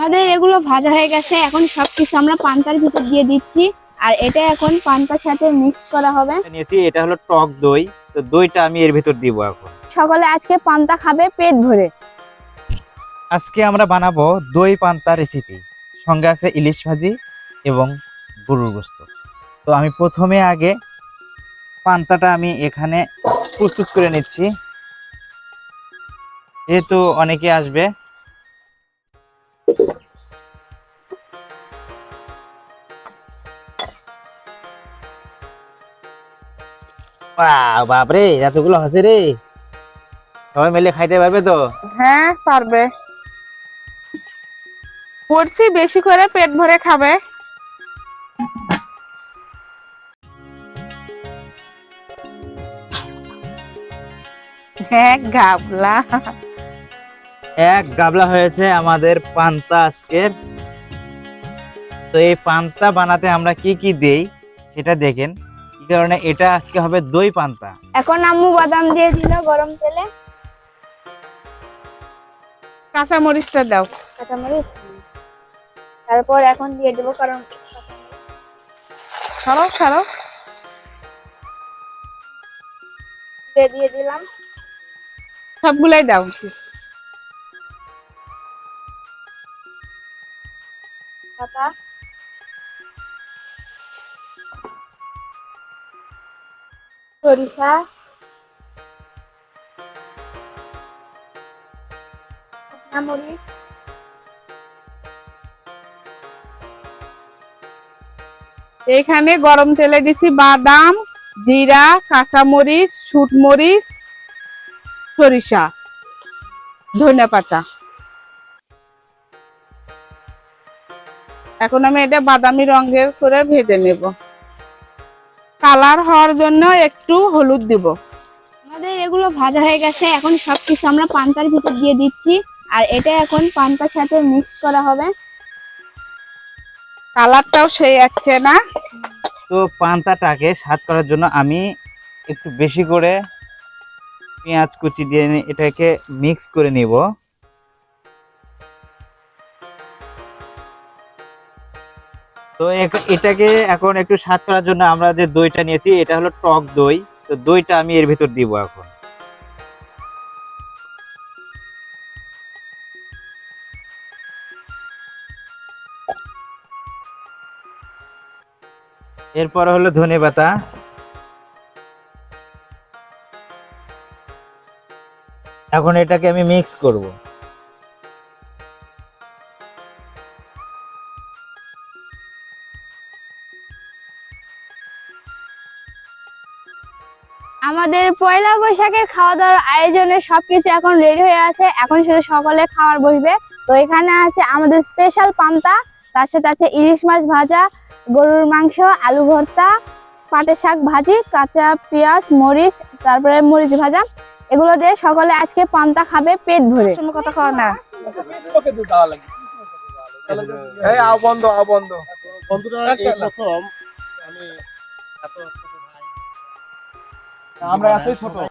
আমাদের এগুলো ভাজা হয়ে গেছে এখন সবকিছু আমরা পান্তার ভিতর দিয়ে দিচ্ছি আর এটা এখন পান্তার সাথে মিক্স করা হবে। নিয়েছি এটা হলো টক দই তো দইটা আমি এর ভিতর দিব এখন। সকলে আজকে পান্তা খাবে পেট ভরে। আজকে আমরা বানাবো দই পান্তা রেসিপি সঙ্গে আছে ইলিশ ভাজি এবং গরুর গোস্ত। তো আমি প্রথমে আগে পান্তাটা আমি এখানে প্রস্তুত করে নিচ্ছি। যেহেতু অনেকে আসবে বাপরে এতগুলো হাসে রে। সবাই মিলে খাইতে পারবে তো? হ্যাঁ পারবে। করছি বেশি করে পেট ভরে খাবে। হ্যাঁ গাবলা। এক গাবলা হয়েছে আমাদের পান্তা আজকের। তো এই পান্তা বানাতে আমরা কি কি দেই সেটা দেখেন। কারণে এটা আজকে হবে দই পান্তা। এখন আম্মু বাদাম দিয়ে দিল গরম তেলে। কাঁচা মরিচটা দাও। কাঁচামরিচ? তারপর এখন দিয়ে দেবো কারণ সরো সরো দিয়ে দিয়ে দিলাম। সবগুলাই দাও। পাতা। সরিষা। এখানে গরম তেলে দিছি বাদাম, জিরা, কাঁচামরিচ শুটমরিচ সরিষা। ধনে পাতা। এখন আমি এটা বাদামি রঙের করে ভেজে নেব। কালার হওয়ার জন্য একটু হলুদ দিব। আমাদের এগুলো ভাজা হয়ে গেছে এখন সবকিছু আমরা পান্তার ভিতর দিয়ে দিচ্ছি আর এটা এখন পান্তার সাথে মিক্স করা হবে। কালারটাও সেই যাচ্ছে না। তো পান্তাটাকে স্বাদ করার জন্য আমি একটু বেশি করে পেঁয়াজ কুচি দিয়ে এটাকে মিক্স করে নিব। তো এটাকে এখন একটু স্বাদ করার জন্য আমরা যে দইটা নিয়েছি, এটা হলো টক দই। তো দইটা আমি এর ভিতর দিব এখন। এরপর হলো ধনে পাতা। এখন এটাকে আমি মিক্স করব। আমাদের পয়লা বৈশাখের খাওয়া দাওয়ার আয়োজনে সবকিছু এখন রেডি হয়ে আছে। এখন শুধু সকলে খাওয়ার বসবে। তো এখানে আছে আমাদের স্পেশাল পান্তা তার সাথে আছে ইলিশ মাছ ভাজা গরুর মাংস আলু ভর্তা পাটের শাক ভাজি কাঁচা পেঁয়াজ মরিচ তারপরে মরিচ ভাজা। এগুলো দিয়ে সকলে আজকে পান্তা খাবে পেট ভরে। কথা খাওয়া না। বন্ধ বন্ধ। বন্ধুরা প্রথম আমি এত ছোট ভাই আমরা এতই ছোট।